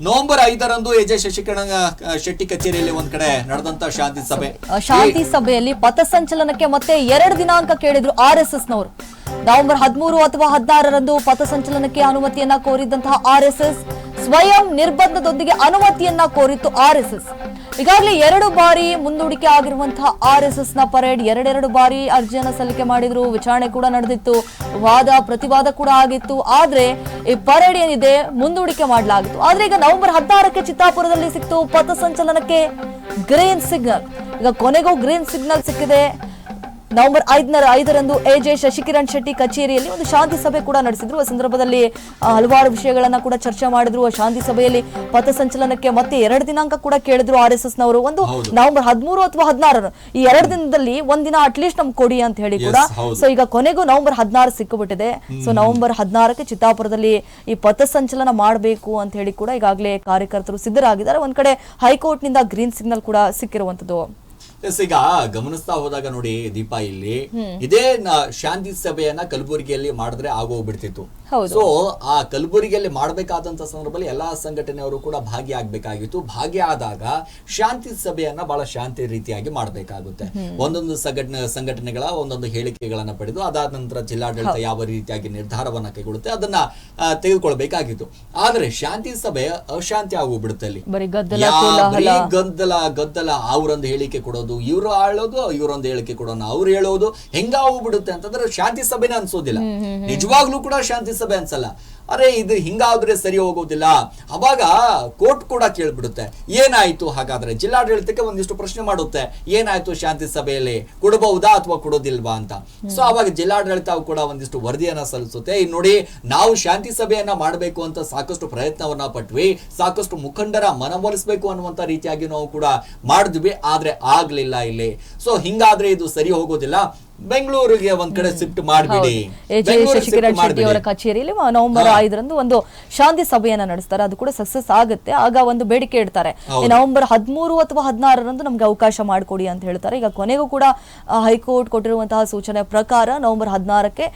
November ಐದರಂದು A J ಶಶಿಕರಣ Shetty ಕಚೇರಿಯಲ್ಲಿ ಒಂದ್ ಕಡೆ ನಡೆದಂತ ಶಾಂತಿ ಸಭೆ. ಶಾಂತಿ ಸಭೆಯಲ್ಲಿ ಪಥಸಂಚಲನಕ್ಕೆ ಮತ್ತೆ ಎರಡು ದಿನಾಂಕ ಕೇಳಿದ್ರು ಆರ್ ಎಸ್ ಎಸ್ ನವರು ನವೆಂಬರ್ ಹದಿಮೂರು ಅಥವಾ ಹದಿನಾರರಂದು ಪಥಸಂಚಲನಕ್ಕೆ ಅನುಮತಿಯನ್ನ ಕೋರಿದ್ದಂತಹ ಆರ್ ಎಸ್ ಎಸ್ ಸ್ವಯಂ ನಿರ್ಬಂಧದೊಂದಿಗೆ ಅನುಮತಿಯನ್ನ ಕೋರಿತ್ತು ಆರ್ ಎಸ್ ಎಸ್ ಈಗಾಗಲೇ ಎರಡು ಬಾರಿ ಮುಂದೂಡಿಕೆ ಆಗಿರುವಂತಹ ಆರ್ ಎಸ್ ಎಸ್ನ ಪರೇಡ್ ಎರಡೆರಡು ಬಾರಿ ಅರ್ಜಿಯನ್ನು ಸಲ್ಲಿಕೆ ಮಾಡಿದ್ರು. ವಿಚಾರಣೆ ಕೂಡ ನಡೆದಿತ್ತು. ವಾದ, ಪ್ರತಿವಾದ ಕೂಡ ಆಗಿತ್ತು. ಆದ್ರೆ ಈ ಪರೇಡ್ ಏನಿದೆ ಮುಂದೂಡಿಕೆ ಮಾಡಲಾಗಿತ್ತು. ಆದ್ರೆ ಈಗ ನವೆಂಬರ್ ಹದಿನಾರಕ್ಕೆ ಚಿತ್ತಾಪುರದಲ್ಲಿ ಸಿಕ್ತು. ಪಥಸಂಚಲನಕ್ಕೆ ಗ್ರೀನ್ ಸಿಗ್ನಲ್. ಈಗ ಕೊನೆಗೂ ಗ್ರೀನ್ ಸಿಗ್ನಲ್ ಸಿಕ್ಕಿದೆ. ನವೆಂಬರ್ ಐದರ ಐದರಂದು ಎ ಜೆ ಶಶಿಕಿರಣ್ ಶೆಟ್ಟಿ ಕಚೇರಿಯಲ್ಲಿ ಒಂದು ಶಾಂತಿ ಸಭೆ ಕೂಡ ನಡೆಸಿದ್ರು. ಆ ಸಂದರ್ಭದಲ್ಲಿ ಹಲವಾರು ವಿಷಯಗಳನ್ನ ಕೂಡ ಚರ್ಚೆ ಮಾಡಿದ್ರು. ಆ ಶಾಂತಿ ಸಭೆಯಲ್ಲಿ ಪಥಸಂಚಲನಕ್ಕೆ ಮತ್ತೆ ಎರಡು ದಿನಾಂಕ ಕೂಡ ಕೇಳಿದ್ರು ಆರ್ ಎಸ್ ಎಸ್ ನವರು ಒಂದು ನವೆಂಬರ್ ಹದಿಮೂರು ಅಥವಾ ಹದಿನಾರರು ಈ ಎರಡು ದಿನದಲ್ಲಿ ಒಂದಿನ ಅಟ್ಲೀಸ್ಟ್ ನಮ್ಗೆ ಕೊಡಿ ಅಂತ ಹೇಳಿ ಕೂಡ ಸೊ ಈಗ ಕೊನೆಗೂ ನವೆಂಬರ್ ಹದಿನಾರು ಸಿಕ್ಕಿಬಿಟ್ಟಿದೆ ಸೊ ನವೆಂಬರ್ ಹದಿನಾರಕ್ಕೆ ಚಿತ್ತಾಪುರದಲ್ಲಿ ಈ ಪಥಸಂಚಲನ ಮಾಡಬೇಕು ಅಂತ ಹೇಳಿ ಕೂಡ ಈಗಾಗಲೇ ಕಾರ್ಯಕರ್ತರು ಸಿದ್ಧರಾಗಿದ್ದಾರೆ. ಒಂದ್ ಕಡೆ ಹೈಕೋರ್ಟ್ನಿಂದ ಗ್ರೀನ್ ಸಿಗ್ನಲ್ ಕೂಡ ಸಿಕ್ಕಿರುವಂತದ್ದು ಎಸ್, ಈಗ ಗಮನಿಸ್ತಾ ಹೋದಾಗ ನೋಡಿ ದೀಪಾ ಇಲ್ಲಿ ಇದೇ ಶಾಂತಿ ಸಭೆಯನ್ನ ಕಲಬುರಗಿಯಲ್ಲಿ ಮಾಡಿದ್ರೆ ಆಗೋಗ್ಬಿಡ್ತಿತ್ತು. ಸೊ ಆ ಕಲಬುರಗಿಯಲ್ಲಿ ಮಾಡಬೇಕಾದಂತ ಸಂದರ್ಭದಲ್ಲಿ ಎಲ್ಲಾ ಸಂಘಟನೆಯವರು ಕೂಡ ಭಾಗಿಯಾಗಬೇಕಾಗಿತ್ತು. ಭಾಗಿಯಾದಾಗ ಶಾಂತಿ ಸಭೆಯನ್ನ ಬಹಳ ಶಾಂತಿ ರೀತಿಯಾಗಿ ಮಾಡಬೇಕಾಗುತ್ತೆ. ಒಂದೊಂದು ಸಂಘಟನೆ ಸಂಘಟನೆಗಳ ಒಂದೊಂದು ಹೇಳಿಕೆಗಳನ್ನ ಪಡೆದು ಅದಾದ ನಂತರ ಜಿಲ್ಲಾಡಳಿತ ಯಾವ ರೀತಿಯಾಗಿ ನಿರ್ಧಾರವನ್ನ ಕೈಗೊಳ್ಳುತ್ತೆ ಅದನ್ನ ತೆಗೆದುಕೊಳ್ಬೇಕಾಗಿತ್ತು. ಆದ್ರೆ ಶಾಂತಿ ಸಭೆ ಅಶಾಂತಿ ಆಗೋಗ್ಬಿಡುತ್ತೆ ಅಲ್ಲಿ ಗದ್ದಲ ಗದ್ದಲ ಅವ್ರೊಂದು ಹೇಳಿಕೆ ಕೊಡೋದು ಇವ್ರು ಆಳೋದು ಇವರೊಂದು ಹೇಳಿಕೆ ಕೊಡೋಣ ಅವ್ರು ಹೇಳೋದು ಹೆಂಗ ಬಿಡುತ್ತೆ ಅಂತಂದ್ರೆ ಶಾಂತಿ ಸಭೆನೇ ಅನ್ಸೋದಿಲ್ಲ. ನಿಜವಾಗ್ಲೂ ಕೂಡ ಶಾಂತಿ ಸಭೆ ಅನ್ಸಲ್ಲ. ಅರೆ ಇದು ಹಿಂಗಾದ್ರೆ ಸರಿ ಹೋಗೋದಿಲ್ಲ. ಅವಾಗ ಕೋರ್ಟ್ ಕೂಡ ಕೇಳ್ಬಿಡುತ್ತೆ. ಏನಾಯ್ತು ಹಾಗಾದ್ರೆ? ಜಿಲ್ಲಾಡಳಿತಕ್ಕೆ ಒಂದಿಷ್ಟು ಪ್ರಶ್ನೆ ಮಾಡುತ್ತೆ. ಏನಾಯ್ತು ಶಾಂತಿ ಸಭೆಯಲ್ಲಿ? ಕೊಡಬಹುದಾ ಅಥವಾ ಕೊಡೋದಿಲ್ವಾ ಅಂತ. ಸೊ ಅವಾಗ ಜಿಲ್ಲಾಡಳಿತ ಕೂಡ ಒಂದಿಷ್ಟು ವರದಿಯನ್ನ ಸಲ್ಲಿಸುತ್ತೆ. ಇನ್ನು ನೋಡಿ ನಾವು ಶಾಂತಿ ಸಭೆಯನ್ನ ಮಾಡಬೇಕು ಅಂತ ಸಾಕಷ್ಟು ಪ್ರಯತ್ನವನ್ನ ಪಟ್ವಿ. ಸಾಕಷ್ಟು ಮುಖಂಡರ ಮನವೊಲಿಸಬೇಕು ಅನ್ನುವಂತ ರೀತಿಯಾಗಿ ನಾವು ಕೂಡ ಮಾಡಿದ್ವಿ. ಆದ್ರೆ ಆಗ್ಲಿಲ್ಲ ಇಲ್ಲಿ. ಸೊ ಹಿಂಗಾದ್ರೆ ಇದು ಸರಿ ಹೋಗೋದಿಲ್ಲ. ಬೆಂಗಳೂರಿಗೆ ಒಂದ್ ಕಡೆ ಶಿಫ್ಟ್ ಮಾಡಿಬಿಡಿ. ಶಶಿಕಿರಣ್ ಶೆಟ್ಟಿ ಅವರ ಕಚೇರಿಯಲ್ಲಿ ನವೆಂಬರ್ ಐದರಂದು ಒಂದು ಶಾಂತಿ ಸಭೆಯನ್ನ ನಡೆಸ್ತಾರೆ. ಅದು ಕೂಡ ಸಕ್ಸಸ್ ಆಗುತ್ತೆ. ಆಗ ಒಂದು ಬೇಡಿಕೆ ಇಡ್ತಾರೆ. ನವೆಂಬರ್ ಹದಿಮೂರು ಅಥವಾ ಹದಿನಾರರಂದು ನಮ್ಗೆ ಅವಕಾಶ ಮಾಡಿಕೊಡಿ ಅಂತ ಹೇಳ್ತಾರೆ. ಈಗ ಕೊನೆಗೂ ಕೂಡ ಹೈಕೋರ್ಟ್ ಕೊಟ್ಟಿರುವಂತಹ ಸೂಚನೆ ಪ್ರಕಾರ ನವೆಂಬರ್ ಹದಿನಾರಕ್ಕೆ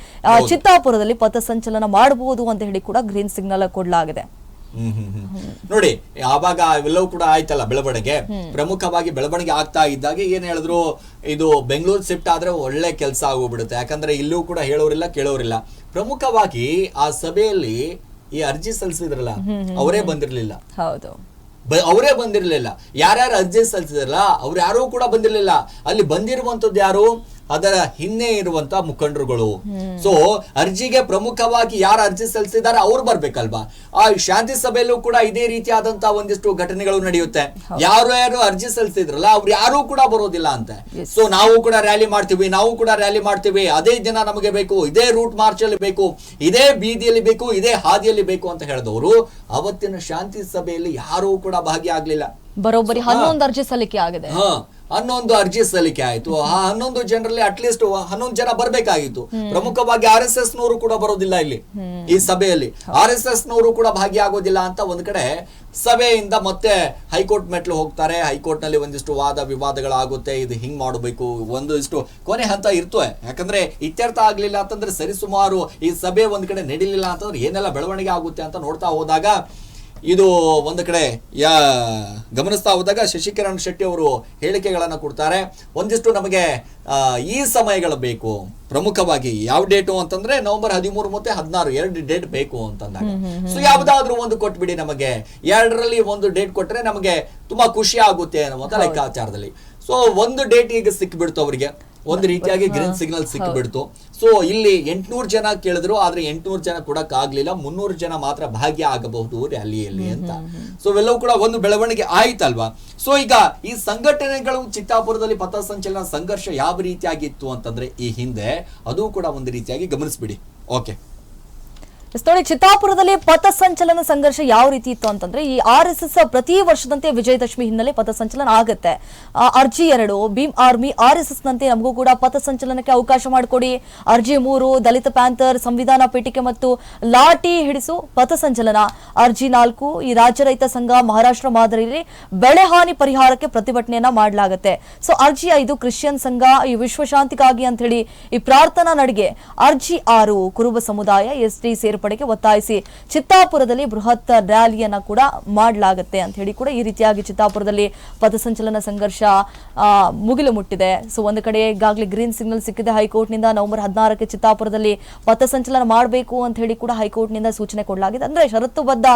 ಚಿತ್ತಾಪುರದಲ್ಲಿ ಪಥಸಂಚಲನ ಮಾಡಬಹುದು ಅಂತ ಹೇಳಿ ಕೂಡ ಗ್ರೀನ್ ಸಿಗ್ನಲ್ ಕೊಡಲಾಗಿದೆ. ನೋಡಿ ಆವಾಗ ಇವೆಲ್ಲವೂ ಕೂಡ ಆಯ್ತಲ್ಲ ಬೆಳವಣಿಗೆ. ಪ್ರಮುಖವಾಗಿ ಬೆಳವಣಿಗೆ ಆಗ್ತಾ ಇದ್ದಾಗ ಏನ್ ಹೇಳಿದ್ರು ಇದು ಬೆಂಗಳೂರು ಶಿಫ್ಟ್ ಆದ್ರೆ ಒಳ್ಳೆ ಕೆಲಸ ಆಗೋಗ್ಬಿಡುತ್ತೆ. ಯಾಕಂದ್ರೆ ಇಲ್ಲೂ ಕೂಡ ಹೇಳೋರಿಲ್ಲ ಕೇಳೋರಿಲ್ಲ. ಪ್ರಮುಖವಾಗಿ ಆ ಸಭೆಯಲ್ಲಿ ಈ ಅರ್ಜಿ ಸಲ್ಲಿಸಿದ್ರಲ್ಲ ಅವರೇ ಬಂದಿರ್ಲಿಲ್ಲ. ಹೌದು. ಅವರೇ ಬಂದಿರಲಿಲ್ಲ. ಯಾರ್ಯಾರು ಅರ್ಜಿ ಸಲ್ಲಿಸಿದ್ರಲ್ಲ ಅವ್ರು ಯಾರೂ ಕೂಡ ಬಂದಿರಲಿಲ್ಲ. ಅಲ್ಲಿ ಬಂದಿರುವಂತದ್ದು ಯಾರು? ಅದರ ಹಿನ್ನೆ ಇರುವಂತ ಮುಖಂಡರುಗಳು. ಸೊ ಅರ್ಜಿಗೆ ಪ್ರಮುಖವಾಗಿ ಯಾರು ಅರ್ಜಿ ಸಲ್ಲಿಸಿದ್ದಾರೆ ಅವ್ರು ಬರ್ಬೇಕಲ್ವಾ? ಆ ಶಾಂತಿ ಸಭೆಯಲ್ಲೂ ಕೂಡ ಇದೇ ರೀತಿಯಾದಂತ ಒಂದಿಷ್ಟು ಘಟನೆಗಳು ನಡೆಯುತ್ತೆ. ಯಾರು ಯಾರು ಅರ್ಜಿ ಸಲ್ಲಿಸಿದ್ರಲ್ಲ ಅವ್ರು ಯಾರು ಕೂಡ ಬರೋದಿಲ್ಲ ಅಂತೆ. ಸೊ ನಾವು ಕೂಡ ರ್ಯಾಲಿ ಮಾಡ್ತೀವಿ ನಾವು ಕೂಡ ರ್ಯಾಲಿ ಮಾಡ್ತೀವಿ. ಅದೇ ದಿನ ನಮಗೆ ಬೇಕು ಇದೇ ರೂಟ್ ಮಾರ್ಚ್ ಅಲ್ಲಿ ಬೇಕು ಇದೇ ಬೀದಿಯಲ್ಲಿ ಬೇಕು ಇದೇ ಹಾದಿಯಲ್ಲಿ ಬೇಕು ಅಂತ ಹೇಳಿದವರು ಅವತ್ತಿನ ಶಾಂತಿ ಸಭೆಯಲ್ಲಿ ಯಾರು ಕೂಡ ಭಾಗಿಯಾಗ್ಲಿಲ್ಲ. ಬರೋಬ್ಬರಿ ಹನ್ನೊಂದು ಅರ್ಜಿ ಸಲ್ಲಿಕೆ ಆಗಿದೆ. ಹ. ಹನ್ನೊಂದು ಅರ್ಜಿ ಸಲ್ಲಿಕೆ ಆಯ್ತು. ಆ ಹನ್ನೊಂದು ಜನರಲ್ಲಿ ಅಟ್ಲೀಸ್ಟ್ ಹನ್ನೊಂದು ಜನ ಬರ್ಬೇಕಾಗಿತ್ತು. ಪ್ರಮುಖವಾಗಿ ಆರ್ ಎಸ್ ಎಸ್ ನವರು ಕೂಡ ಬರೋದಿಲ್ಲ ಇಲ್ಲಿ. ಈ ಸಭೆಯಲ್ಲಿ. ಆರ್ ಎಸ್ ಎಸ್ ನವರು ಕೂಡ ಭಾಗಿಯಾಗೋದಿಲ್ಲ ಅಂತ ಒಂದ್ ಕಡೆ ಸಭೆಯಿಂದ ಮತ್ತೆ ಹೈಕೋರ್ಟ್ ಮೆಟ್ಲು ಹೋಗ್ತಾರೆ. ಹೈಕೋರ್ಟ್ನಲ್ಲಿ ಒಂದಿಷ್ಟು ವಾದ ವಿವಾದಗಳಾಗುತ್ತೆ. ಇದು ಹಿಂಗ್ ಮಾಡಬೇಕು. ಒಂದಿಷ್ಟು ಕೊನೆ ಹಂತ ಇರ್ತವೆ ಯಾಕಂದ್ರೆ ಇತ್ಯರ್ಥ ಆಗ್ಲಿಲ್ಲ ಅಂತಂದ್ರೆ ಸರಿಸುಮಾರು ಈ ಸಭೆ ಒಂದ್ ಕಡೆ ನಡೀಲಿಲ್ಲ ಅಂತಂದ್ರೆ ಏನೆಲ್ಲ ಬೆಳವಣಿಗೆ ಆಗುತ್ತೆ ಅಂತ ನೋಡ್ತಾ ಹೋದಾಗ ಇದು ಒಂದು ಕಡೆ ಯಾ ಗಮನಿಸ್ತಾ ಹೋದಾಗ ಶಶಿಕಿರಣ್ ಶೆಟ್ಟಿ ಅವರು ಹೇಳಿಕೆಗಳನ್ನು ಕೊಡ್ತಾರೆ. ಒಂದಿಷ್ಟು ನಮಗೆ ಈ ಸಮಯಗಳು ಬೇಕು. ಪ್ರಮುಖವಾಗಿ ಯಾವ ಡೇಟು ಅಂತಂದ್ರೆ ನವೆಂಬರ್ ಹದಿಮೂರು ಮತ್ತೆ ಹದಿನಾರು ಎರಡು ಡೇಟ್ ಬೇಕು ಅಂತಂದಾಗ. ಸೊ ಯಾವ್ದಾದ್ರು ಒಂದು ಕೊಟ್ಬಿಡಿ ನಮಗೆ. ಎರಡರಲ್ಲಿ ಒಂದು ಡೇಟ್ ಕೊಟ್ರೆ ನಮಗೆ ತುಂಬಾ ಖುಷಿ ಆಗುತ್ತೆ ಅನ್ನುವಂತ ಲೆಕ್ಕಾಚಾರದಲ್ಲಿ. ಸೊ ಒಂದು ಡೇಟ್ ಈಗ ಸಿಕ್ಬಿಡ್ತು ಅವರಿಗೆ. ಒಂದು ರೀತಿಯಾಗಿ ಗ್ರೀನ್ ಸಿಗ್ನಲ್ ಸಿಕ್ಬಿಡ್ತು. ಸೊ ಇಲ್ಲಿ ಎಂಟ್ನೂರು ಜನ ಕೇಳಿದ್ರು ಆದ್ರೆ ಎಂಟುನೂರು ಜನ ಕೊಡಕ್ ಆಗ್ಲಿಲ್ಲ. ಮುನ್ನೂರು ಜನ ಮಾತ್ರ ಭಾಗ್ಯ ಆಗಬಹುದು ರ್ಯಾಲಿಯಲ್ಲಿ ಅಂತ. ಸೊ ಇವೆಲ್ಲವೂ ಕೂಡ ಒಂದು ಬೆಳವಣಿಗೆ ಆಯ್ತಲ್ವಾ? ಸೊ ಈಗ ಈ ಸಂಘಟನೆಗಳು ಚಿತ್ತಾಪುರದಲ್ಲಿ ಪಥಸಂಚಲನ ಸಂಘರ್ಷ ಯಾವ ರೀತಿಯಾಗಿತ್ತು ಅಂತಂದ್ರೆ ಈ ಹಿಂದೆ ಅದು ಕೂಡ ಒಂದು ರೀತಿಯಾಗಿ ಗಮನಿಸ್ಬಿಡಿ. ಓಕೆ ನೋಡಿ ಚಿತ್ತಾಪುರದಲ್ಲಿ ಪಥಸಂಚಲನ ಸಂಘರ್ಷ ಯಾವ ರೀತಿ ಇತ್ತು ಅಂತಂದ್ರೆ ಈ ಆರ್ ಎಸ್ ಎಸ್ ಪ್ರತಿ ವರ್ಷದಂತೆ ವಿಜಯದಶಮಿ ಹಿನ್ನೆಲೆ ಪಥಸಂಚಲನ ಆಗುತ್ತೆ. ಅರ್ಜಿ ಎರಡು, Bhim army R S S ನಂತೆ ನಮಗೂ ಕೂಡ ಪಥಸಂಚಲನಕ್ಕೆ ಅವಕಾಶ ಮಾಡಿಕೊಡಿ. ಅರ್ಜಿ ಮೂರು, ದಲಿತ ಪ್ಯಾಂಥರ್, ಸಂವಿಧಾನ ಪೀಠಿಕೆ ಮತ್ತು ಲಾಟಿ ಹಿಡಿಸು ಪಥಸಂಚಲನ. ಅರ್ಜಿ ನಾಲ್ಕು, ಈ ರಾಜ್ಯ ರೈತ ಸಂಘ ಮಹಾರಾಷ್ಟ್ರ ಮಾದರಿಯಲ್ಲಿ ಬೆಳೆ ಹಾನಿ ಪರಿಹಾರಕ್ಕೆ ಪ್ರತಿಭಟನೆಯನ್ನ ಮಾಡಲಾಗುತ್ತೆ. ಸೊ, ಅರ್ಜಿ ಐದು, ಕ್ರಿಶ್ಚಿಯನ್ ಸಂಘ, ಈ ವಿಶ್ವಶಾಂತಿಗಾಗಿ ಅಂತ ಹೇಳಿ ಈ ಪ್ರಾರ್ಥನಾ ನಡಿಗೆ. ಅರ್ಜಿ ಆರು, ಕುರುಬ ಸಮುದಾಯ, ಎಸ್ ಟಿ ಸೇರ್ಪಡೆ ಸೇರ್ಪಡೆಗೆ ಒತ್ತಾಯಿಸಿ ಚಿತ್ತಾಪುರದಲ್ಲಿ ಬೃಹತ್ ರ್ಯಾಲಿಯನ್ನ ಕೂಡ ಮಾಡಲಾಗುತ್ತೆ ಅಂತ ಹೇಳಿ ಕೂಡ ಈ ರೀತಿಯಾಗಿ ಚಿತ್ತಾಪುರದಲ್ಲಿ ಪಥಸಂಚಲನ ಸಂಘರ್ಷ ಮುಗಿಲು ಮುಟ್ಟಿದೆ. ಸೊ ಒಂದು ಕಡೆ ಈಗಾಗಲೇ ಗ್ರೀನ್ ಸಿಗ್ನಲ್ ಸಿಕ್ಕಿದೆ ಹೈಕೋರ್ಟ್ನಿಂದ. ನವೆಂಬರ್ ಹದಿನಾರಕ್ಕೆ ಚಿತ್ತಾಪುರದಲ್ಲಿ ಪಥಸಂಚಲನ ಮಾಡಬೇಕು ಅಂತ ಹೇಳಿ ಕೂಡ ಹೈಕೋರ್ಟ್ನಿಂದ ಸೂಚನೆ ಕೊಡಲಾಗಿದೆ. ಅಂದ್ರೆ ಷರತ್ತುಬದ್ಧ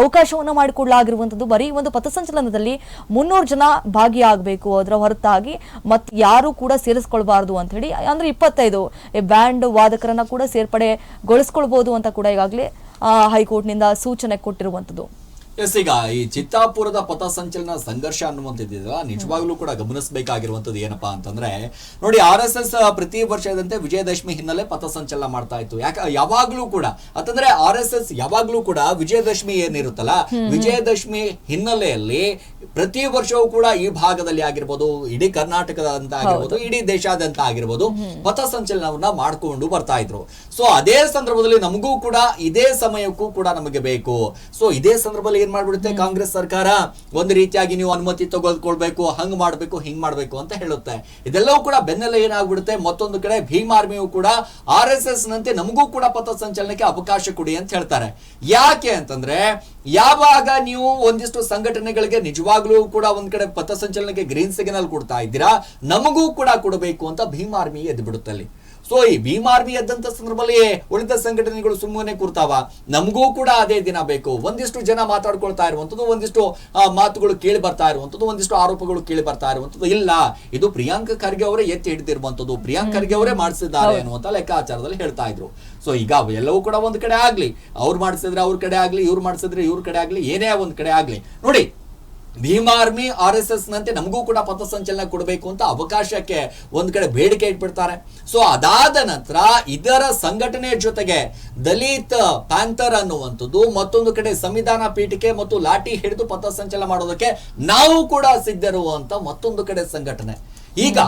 ಅವಕಾಶವನ್ನು ಮಾಡಿಕೊಡಲಾಗಿರುವಂತದ್ದು ಬರೀ ಒಂದು ಪಥಸಂಚಲನದಲ್ಲಿ ಮುನ್ನೂರು ಜನ ಭಾಗಿಯಾಗಬೇಕು. ಅದರ ಹೊರತಾಗಿ ಮತ್ ಯಾರು ಕೂಡ ಸೇರಿಸ್ಕೊಳ್ಬಾರ್ದು ಅಂತ ಹೇಳಿ, ಅಂದ್ರೆ ಇಪ್ಪತ್ತೈದು ಬ್ಯಾಂಡ್ ವಾದಕರನ್ನ ಕೂಡ ಸೇರ್ಪಡೆಗೊಳಿಸ್ಕೊಳ್ಬಹುದು ಅಂತ ಕೂಡ ಈಗಾಗಲೇ ಹೈಕೋರ್ಟ್ನಿಂದ ಸೂಚನೆ ಕೊಟ್ಟಿರುವಂತದ್ದು ಎಸ್ ಈಗ ಈ ಚಿತ್ತಾಪುರದ ಪಥಸಂಚಲನ ಸಂಘರ್ಷ ಅನ್ನುವಂಥದ್ದಿದೆಯಲ್ಲ ನಿಜವಾಗ್ಲೂ ಕೂಡ ಗಮನಿಸಬೇಕಾಗಿರುವಂಥದ್ದು ಏನಪ್ಪಾ ಅಂತಂದ್ರೆ ನೋಡಿ ಆರ್ ಎಸ್ ಎಸ್ ಪ್ರತಿ ವರ್ಷದಂತೆ ವಿಜಯದಶಮಿ ಹಿನ್ನೆಲೆ ಪಥಸಂಚಲನ ಮಾಡ್ತಾ ಇತ್ತು. ಯಾಕೆ ಯಾವಾಗ್ಲೂ ಕೂಡ ಅಂತಂದ್ರೆ ಆರ್ ಎಸ್ ಎಸ್ ಯಾವಾಗ್ಲೂ ಕೂಡ ವಿಜಯದಶಮಿ ಏನಿರುತ್ತಲ್ಲ ವಿಜಯದಶಮಿ ಹಿನ್ನೆಲೆಯಲ್ಲಿ ಪ್ರತಿ ವರ್ಷವೂ ಕೂಡ ಈ ಭಾಗದಲ್ಲಿ ಆಗಿರ್ಬೋದು ಇಡೀ ಕರ್ನಾಟಕದಂತ ಆಗಿರ್ಬೋದು ಇಡೀ ದೇಶಾದ್ಯಂತ ಆಗಿರ್ಬೋದು ಪಥಸಂಚಲನವನ್ನ ಮಾಡ್ಕೊಂಡು ಬರ್ತಾ ಇದ್ರು. ಸೊ ಅದೇ ಸಂದರ್ಭದಲ್ಲಿ ನಮಗೂ ಕೂಡ ಇದೇ ಸಮಯಕ್ಕೂ ಕೂಡ ನಮಗೆ ಬೇಕು. ಸೊ ಇದೇ ಸಂದರ್ಭದಲ್ಲಿ ಏನ್ ಮಾಡ್ಬಿಡುತ್ತೆ? ಕಾಂಗ್ರೆಸ್ ಸರ್ಕಾರ ಒಂದು ರೀತಿಯಾಗಿ ನೀವು ಅನುಮತಿ ತಗೊಳ್ಕೊಳ್ಬೇಕು ಹಂಗ್ ಮಾಡ್ಬೇಕು ಹಿಂಗ್ ಮಾಡ್ಬೇಕು ಅಂತ ಹೇಳುತ್ತೆ. ಇದೆಲ್ಲವೂ ಕೂಡ ಬೆನ್ನೆಲ್ಲ ಏನಾಗ್ಬಿಡುತ್ತೆ? ಮತ್ತೊಂದು ಕಡೆ ಭೀಮ್ ಆರ್ಮಿಯು ಕೂಡ ಆರ್ ಎಸ್ ಎಸ್ ನಂತೆ ನಮಗೂ ಕೂಡ ಪಥಸಂಚಲನಕ್ಕೆ ಅವಕಾಶ ಕೊಡಿ ಅಂತ ಹೇಳ್ತಾರೆ. ಯಾಕೆ ಅಂತಂದ್ರೆ ಯಾವಾಗ ನೀವು ಒಂದಿಷ್ಟು ಸಂಘಟನೆಗಳಿಗೆ ನಿಜವಾಗ್ಲೂ ಕೂಡ ಒಂದ್ ಕಡೆ ಪಥಸಂಚಲನಕ್ಕೆ ಗ್ರೀನ್ ಸಿಗ್ನಲ್ ಕೊಡ್ತಾ ಇದ್ದೀರಾ ನಮಗೂ ಕೂಡ ಕೊಡಬೇಕು ಅಂತ ಭೀಮ್ ಆರ್ಮಿ ಎದ್ಬಿಡುತ್ತಲ್ಲಿ ಸೊ ಈ ಭೀಮ್ ಆರ್ಮಿ ಎದ್ದಂತ ಸಂದರ್ಭದಲ್ಲಿ ಉಳಿದ ಸಂಘಟನೆಗಳು ಸುಮ್ಮನೆ ಕೂರ್ತಾವ. ನಮಗೂ ಕೂಡ ಅದೇ ದಿನ ಬೇಕು. ಒಂದಿಷ್ಟು ಜನ ಮಾತಾಡ್ಕೊಳ್ತಾ ಇರುವಂತದ್ದು ಒಂದಿಷ್ಟು ಮಾತುಗಳು ಕೇಳಿ ಬರ್ತಾ ಇರುವಂತದ್ದು ಒಂದಿಷ್ಟು ಆರೋಪಗಳು ಕೇಳಿ ಬರ್ತಾ ಇರುವಂತದ್ದು ಇಲ್ಲ. ಇದು ಪ್ರಿಯಾಂಕ ಖರ್ಗೆ ಅವರೇ ಎತ್ತಿ ಹಿಡಿದಿರುವಂತದ್ದು. ಪ್ರಿಯಾಂಕ್ ಖರ್ಗೆ ಅವರೇ ಮಾಡಿಸಿದ್ದಾರೆ ಅನ್ನುವಂತ ಲೆಕ್ಕಾಚಾರದಲ್ಲಿ ಹೇಳ್ತಾ ಇದ್ರು. ಸೊ ಈಗ ಎಲ್ಲವೂ ಕೂಡ ಒಂದ್ ಕಡೆ ಆಗ್ಲಿ. ಅವ್ರು ಮಾಡಿಸಿದ್ರೆ ಅವ್ರ ಕಡೆ ಆಗ್ಲಿ ಇವ್ರು ಮಾಡಿಸಿದ್ರೆ ಇವ್ರ ಕಡೆ ಆಗ್ಲಿ ಏನೇ ಒಂದ್ ಕಡೆ ಆಗ್ಲಿ. ನೋಡಿ Bhim army R S S ನಂತೆ ನಮಗೂ ಕೂಡ ಪಥಸಂಚಲನ ಕೊಡಬೇಕು ಅಂತ ಅವಕಾಶಕ್ಕೆ ಒಂದ್ ಕಡೆ ಬೇಡಿಕೆ ಇಟ್ಬಿಡ್ತಾರೆ. ಸೊ ಅದಾದ ನಂತರ ಇದರ ಸಂಘಟನೆ ಜೊತೆಗೆ ದಲಿತ ಪ್ಯಾಂಥರ್ ಅನ್ನುವಂಥದ್ದು ಮತ್ತೊಂದು ಕಡೆ ಸಂವಿಧಾನ ಪೀಠಿಕೆ ಮತ್ತು ಲಾಠಿ ಹಿಡಿದು ಪಥಸಂಚಲನ ಮಾಡೋದಕ್ಕೆ ನಾವು ಕೂಡ ಸಿದ್ಧರು ಅಂತ ಮತ್ತೊಂದು ಕಡೆ ಸಂಘಟನೆ. ಈಗ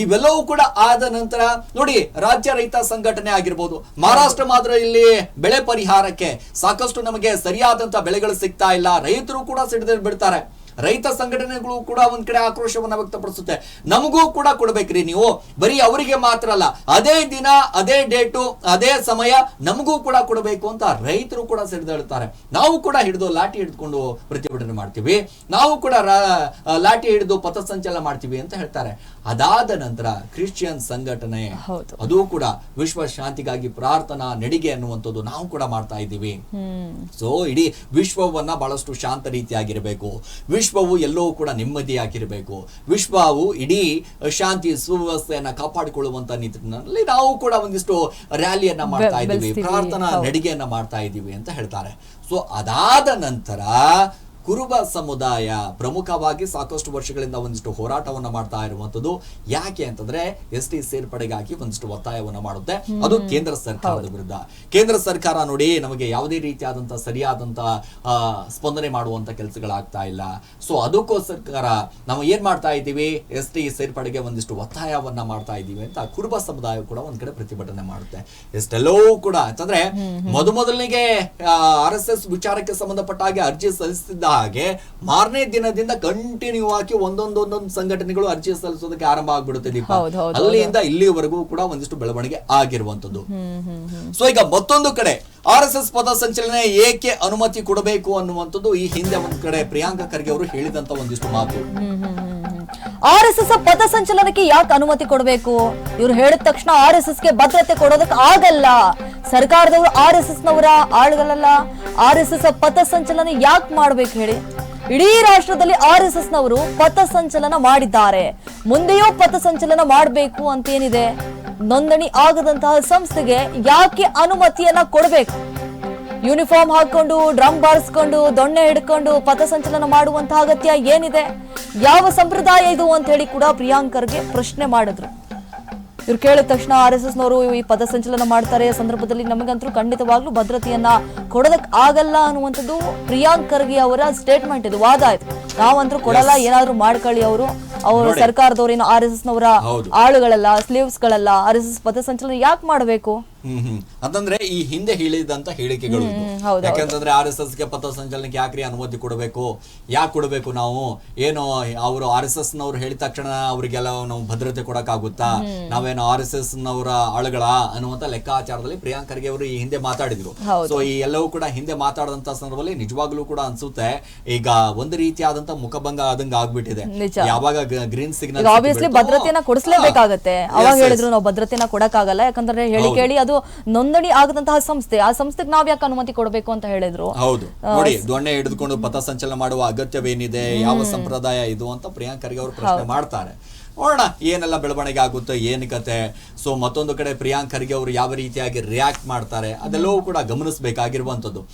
ಇವೆಲ್ಲವೂ ಕೂಡ ಆದ ನಂತರ ನೋಡಿ ರಾಜ್ಯ ರೈತ ಸಂಘಟನೆ ಆಗಿರ್ಬೋದು. ಮಹಾರಾಷ್ಟ್ರ ಮಾತ್ರ ಇಲ್ಲಿ ಬೆಳೆ ಪರಿಹಾರಕ್ಕೆ ಸಾಕಷ್ಟು ನಮಗೆ ಸರಿಯಾದಂತ ಬೆಳೆಗಳು ಸಿಗ್ತಾ ಇಲ್ಲ. ರೈತರು ಕೂಡ ಸಿಡಿದು ಬಿಡ್ತಾರೆ ರೈತ ಸಂಘಟನೆಗಳು ಕೂಡ ಒಂದ್ ಕಡೆ ಆಕ್ರೋಶವನ್ನ ವ್ಯಕ್ತಪಡಿಸುತ್ತೆ. ನಮಗೂ ಕೂಡ ಕೊಡ್ಬೇಕ್ರಿ ನೀವು. ಬರೀ ಅವರಿಗೆ ಮಾತ್ರ ಅಲ್ಲ ಅದೇ ದಿನ ಅದೇ ಡೇಟು ಅದೇ ಸಮಯ ನಮಗೂ ಕೂಡ ಕೊಡಬೇಕು ಅಂತ ರೈತರು ಕೂಡ ಸಿಡಿದೇಳ್ತಾರೆ ನಾವು ಕೂಡ ಹಿಡಿದು ಲಾಠಿ ಹಿಡಿದುಕೊಂಡು ಪ್ರತಿಭಟನೆ ಮಾಡ್ತೀವಿ. ನಾವು ಕೂಡ ಲಾಠಿ ಹಿಡಿದು ಪಥಸಂಚಲನ ಮಾಡ್ತೀವಿ ಅಂತ ಹೇಳ್ತಾರೆ. ಅದಾದ ನಂತರ ಕ್ರಿಶ್ಚಿಯನ್ ಸಂಘಟನೆ. ಅದು ಕೂಡ ವಿಶ್ವ ಶಾಂತಿಗಾಗಿ ಪ್ರಾರ್ಥನಾ ನಡಿಗೆ ಅನ್ನುವಂಥದ್ದು ನಾವು ಕೂಡ ಮಾಡ್ತಾ ಇದ್ದೀವಿ. ಸೊ ಇಡೀ ವಿಶ್ವವನ್ನ ಬಹಳಷ್ಟು ಶಾಂತ ರೀತಿಯಾಗಿರಬೇಕು. ವಿಶ್ವವು ಎಲ್ಲವೂ ಕೂಡ ನೆಮ್ಮದಿಯಾಗಿರಬೇಕು ವಿಶ್ವವು ಇಡೀ ಶಾಂತಿ ಸುವ್ಯವಸ್ಥೆಯನ್ನು ಕಾಪಾಡಿಕೊಳ್ಳುವಂತ ನಿಟ್ಟಿನಲ್ಲಿ ನಾವು ಕೂಡ ಒಂದಿಷ್ಟು ರ್ಯಾಲಿಯನ್ನ ಮಾಡ್ತಾ ಇದ್ದೀವಿ. ಪ್ರಾರ್ಥನಾ. ನಡಿಗೆಯನ್ನ ಮಾಡ್ತಾ ಇದ್ದೀವಿ ಅಂತ ಹೇಳ್ತಾರೆ. ಸೊ ಅದಾದ ನಂತರ ಕುರುಬ ಸಮುದಾಯ ಪ್ರಮುಖವಾಗಿ ಸಾಕಷ್ಟು ವರ್ಷಗಳಿಂದ ಒಂದಿಷ್ಟು ಹೋರಾಟವನ್ನು ಮಾಡ್ತಾ ಇರುವಂತದ್ದು ಯಾಕೆ ಅಂತಂದ್ರೆ ಎಸ್ ಟಿ ಸೇರ್ಪಡೆಗಾಗಿ ಒಂದಿಷ್ಟು ಒತ್ತಾಯವನ್ನ ಮಾಡುತ್ತೆ. ಅದು ಕೇಂದ್ರ ಸರ್ಕಾರದ ವಿರುದ್ಧ. ಕೇಂದ್ರ ಸರ್ಕಾರ ನೋಡಿ ನಮಗೆ ಯಾವುದೇ ರೀತಿಯಾದಂತಹ ಸರಿಯಾದಂತಹ ಸ್ಪಂದನೆ ಮಾಡುವಂತ ಕೆಲಸಗಳಾಗ್ತಾ ಇಲ್ಲ. ಸೊ ಅದಕ್ಕೋಸ್ಕರ ನಾವು ಏನ್ ಮಾಡ್ತಾ ಇದ್ದೀವಿ? ಎಸ್ ಟಿ ಸೇರ್ಪಡೆಗೆ ಒಂದಿಷ್ಟು ಒತ್ತಾಯವನ್ನ ಮಾಡ್ತಾ ಇದ್ದೀವಿ ಅಂತ ಕುರುಬ ಸಮುದಾಯ ಕೂಡ ಒಂದ್ ಕಡೆ ಪ್ರತಿಭಟನೆ ಮಾಡುತ್ತೆ. ಎಷ್ಟೆಲ್ಲೋ ಕೂಡ. ಅಂತಂದ್ರೆ ಮೊದ ಮೊದಲನಿಗೆ ಆರ್ ಎಸ್ ಎಸ್ ವಿಚಾರಕ್ಕೆ ಸಂಬಂಧಪಟ್ಟ ಹಾಗೆ ಅರ್ಜಿ ಸಲ್ಲಿಸಿದ್ದ ಹಾಗೆ ಮಾರನೇ ದಿನದಿಂದ ಕಂಟಿನ್ಯೂ ಆಗಿ ಒಂದೊಂದು ಒಂದೊಂದು ಸಂಘಟನೆಗಳು ಅರ್ಜಿ ಸಲ್ಲಿಸೋದಕ್ಕೆ ಆರಂಭ ಆಗ್ಬಿಡುತ್ತೆ ದೀಪ. ಅಲ್ಲಿಂದ ಇಲ್ಲಿವರೆಗೂ ಕೂಡ ಒಂದಿಷ್ಟು ಬೆಳವಣಿಗೆ ಆಗಿರುವಂತದ್ದು ಸೊ ಈಗ ಮತ್ತೊಂದು ಕಡೆ ಆರ್ ಎಸ್ ಎಸ್ ಪದ ಸಂಚಲನೆ ಏಕೆ ಅನುಮತಿ ಕೊಡಬೇಕು ಅನ್ನುವಂಥದ್ದು ಈ ಹಿಂದೆ ಒಂದ್ ಕಡೆ ಪ್ರಿಯಾಂಕಾ ಖರ್ಗೆ ಅವರು ಹೇಳಿದಂತ ಒಂದಿಷ್ಟು ಮಾತು. ಆರ್ ಎಸ್ ಎಸ್ ಪಥ ಸಂಚಲನಕ್ಕೆ ಯಾಕೆ ಅನುಮತಿ ಕೊಡಬೇಕು? ಇವ್ರು ಹೇಳಿದ ತಕ್ಷಣ ಆರ್ ಎಸ್ ಎಸ್ಗೆ ಭದ್ರತೆ ಕೊಡೋದಕ್ಕೆ ಆಗಲ್ಲ. ಸರ್ಕಾರದವರು ಆರ್ ಎಸ್ ಎಸ್ ನವರ ಆಳುಗಳಲ್ಲ. ಆರ್ ಎಸ್ ಎಸ್ ಪಥ ಸಂಚಲನ ಯಾಕೆ ಮಾಡ್ಬೇಕು ಹೇಳಿ? ಇಡೀ ರಾಷ್ಟ್ರದಲ್ಲಿ ಆರ್ ಎಸ್ ಎಸ್ ನವರು ಪಥ ಸಂಚಲನ ಮಾಡಿದ್ದಾರೆ. ಮುಂದೆಯೂ ಪಥ ಸಂಚಲನ ಅಂತ ಏನಿದೆ ನೋಂದಣಿ ಆಗದಂತಹ ಸಂಸ್ಥೆಗೆ ಯಾಕೆ ಅನುಮತಿಯನ್ನ ಕೊಡಬೇಕು? ಯೂನಿಫಾರ್ಮ್ ಹಾಕೊಂಡು ಡ್ರಮ್ ಬಾರಿಸ್ಕೊಂಡು ದೊಣ್ಣೆ ಹಿಡ್ಕೊಂಡು ಪಥಸಂಚಲನ ಮಾಡುವಂತಹ ಅಗತ್ಯ ಏನಿದೆ? ಯಾವ ಸಂಪ್ರದಾಯ ಇದು ಅಂತ ಹೇಳಿ ಕೂಡ ಪ್ರಿಯಾಂಕರ್ಗೆ ಪ್ರಶ್ನೆ ಮಾಡಿದ್ರು. ಇವ್ರು ಕೇಳಿದ ತಕ್ಷಣ ಆರ್ ಎಸ್ ಎಸ್ನವರು ಈ ಪಥಸಂಚಲನ ಮಾಡ್ತಾರೆ ಸಂದರ್ಭದಲ್ಲಿ ನಮಗಂತೂ ಖಂಡಿತವಾಗ್ಲೂ ಭದ್ರತೆಯನ್ನ ಕೊಡೋದಕ್ ಆಗಲ್ಲ ಅನ್ನುವಂಥದ್ದು ಪ್ರಿಯಾಂಕ್ ಖರ್ಗೆ ಅವರ ಸ್ಟೇಟ್ಮೆಂಟ್ ಇದು. ವಾದ ಆಯ್ತು. ನಾವಂತರೂ ಕೊಡಲ್ಲ ಏನಾದ್ರೂ ಮಾಡ್ಕೊಳ್ಳಿ ಅವರು. ಅವರು ಸರ್ಕಾರದವ್ರೇನು ಆರ್ ಎಸ್ ಎಸ್ ನವರ ಹೌದು. ಆಳುಗಳಲ್ಲ ಸ್ಲೀವ್ಸ್ಗಳಲ್ಲ ಆರ್ ಎಸ್ ಎಸ್ ಪಥಸಂಚಲನ ಯಾಕೆ ಮಾಡಬೇಕು? ಹ್ಮ್ ಹ್ಮ್. ಅಂತಂದ್ರೆ ಈ ಹಿಂದೆ ಹೇಳಿದಂತ ಹೇಳಿಕೆಗಳು ಯಾಕಂತಂದ್ರೆ ಆರ್ ಎಸ್ ಎಸ್ಗೆ ಪಥಸಂಚಲನಕ್ಕೆ ಯಾಕ್ರಿ ಅನುಮತಿ ಕೊಡಬೇಕು? ಯಾಕೆ ಕೊಡಬೇಕು ನಾವು? ಏನು ಅವರು ಆರ್ ಎಸ್ ಎಸ್ ನವರು ಹೇಳಿದ ತಕ್ಷಣ ಅವರಿಗೆಲ್ಲ ನಾವು ಭದ್ರತೆ ಕೊಡಕ್ಕಾಗುತ್ತಾ? ನಾವೇನು ಆರ್ ಎಸ್ ಎಸ್ ನವರ ಆಳುಗಳ ಅನ್ನುವಂತ ಲೆಕ್ಕಾಚಾರದಲ್ಲಿ ಪ್ರಿಯಾಂಕ್ ಖರ್ಗೆ ಅವರು ಈ ಹಿಂದೆ ಮಾತಾಡಿದ್ರು. ಹೌದು. ಸೊ ಈ ಎಲ್ಲವೂ ಕೂಡ ಹಿಂದೆ ಮಾತಾಡದಂತ ಸಂದರ್ಭದಲ್ಲಿ ನಿಜವಾಗ್ಲೂ ಕೂಡ ಅನ್ಸುತ್ತೆ ಈಗ ಒಂದು ರೀತಿಯಾದಂತ ಮುಖಭಂಗ ಆದಂಗ ಆಗ್ಬಿಟ್ಟಿದೆ. ನಿಜ. ಯಾವಾಗ ಗ್ರೀನ್ ಈಗ ಸಿಗ್ನಲ್ ಆಬ್ವಿಯಸ್ಲಿ ಕೊಡಿಸ್ಲೇಬೇಕಾಗತ್ತೆ. ಅವಾಗ ಹೇಳಿದ್ರು ನಾವು ಭದ್ರತೆನ ಕೊಡಕ್ಕಾಗಲ್ಲ. ಯಾಕಂದ್ರೆ ಹೇಳಿ ಕೇಳಿ ಅದು ನೋಂದಣಿ ಆಗದಂತಹ ಸಂಸ್ಥೆ ಆ ಸಂಸ್ಥೆಗೆ ನಾವ್ ಯಾಕೆ ಅನುಮತಿ ಕೊಡಬೇಕು ಅಂತ ಹೇಳಿದ್ರು? ಹೌದು. ನೋಡಿ ದೊಣ್ಣೆ ಹಿಡಿದುಕೊಂಡು ಪಥಸಂಚಲನ ಮಾಡುವ ಅಗತ್ಯವೇನಿದೆ ಯಾವ ಸಂಪ್ರದಾಯ ಇದು ಅಂತ ಪ್ರಿಯಾಂಕ್ ಖರ್ಗೆ ಅವರು ಪ್ರಶ್ನೆ ಮಾಡ್ತಾರೆ. ನೋಡೋಣ ಏನೆಲ್ಲ ಬೆಳವಣಿಗೆ ಆಗುತ್ತೆ ಏನ್ ಕತೆ? ಸೊ ಮತ್ತೊಂದು ಕಡೆ ಪ್ರಿಯಾಂಕ್ ಖರ್ಗೆ ಅವರು ಯಾವ ರೀತಿಯಾಗಿ ರಿಯಾಕ್ಟ್ ಮಾಡ್ತಾರೆ ಅದೆಲ್ಲವೂ ಕೂಡ ಗಮನಿಸಬೇಕಾಗಿರುವಂತದ್ದು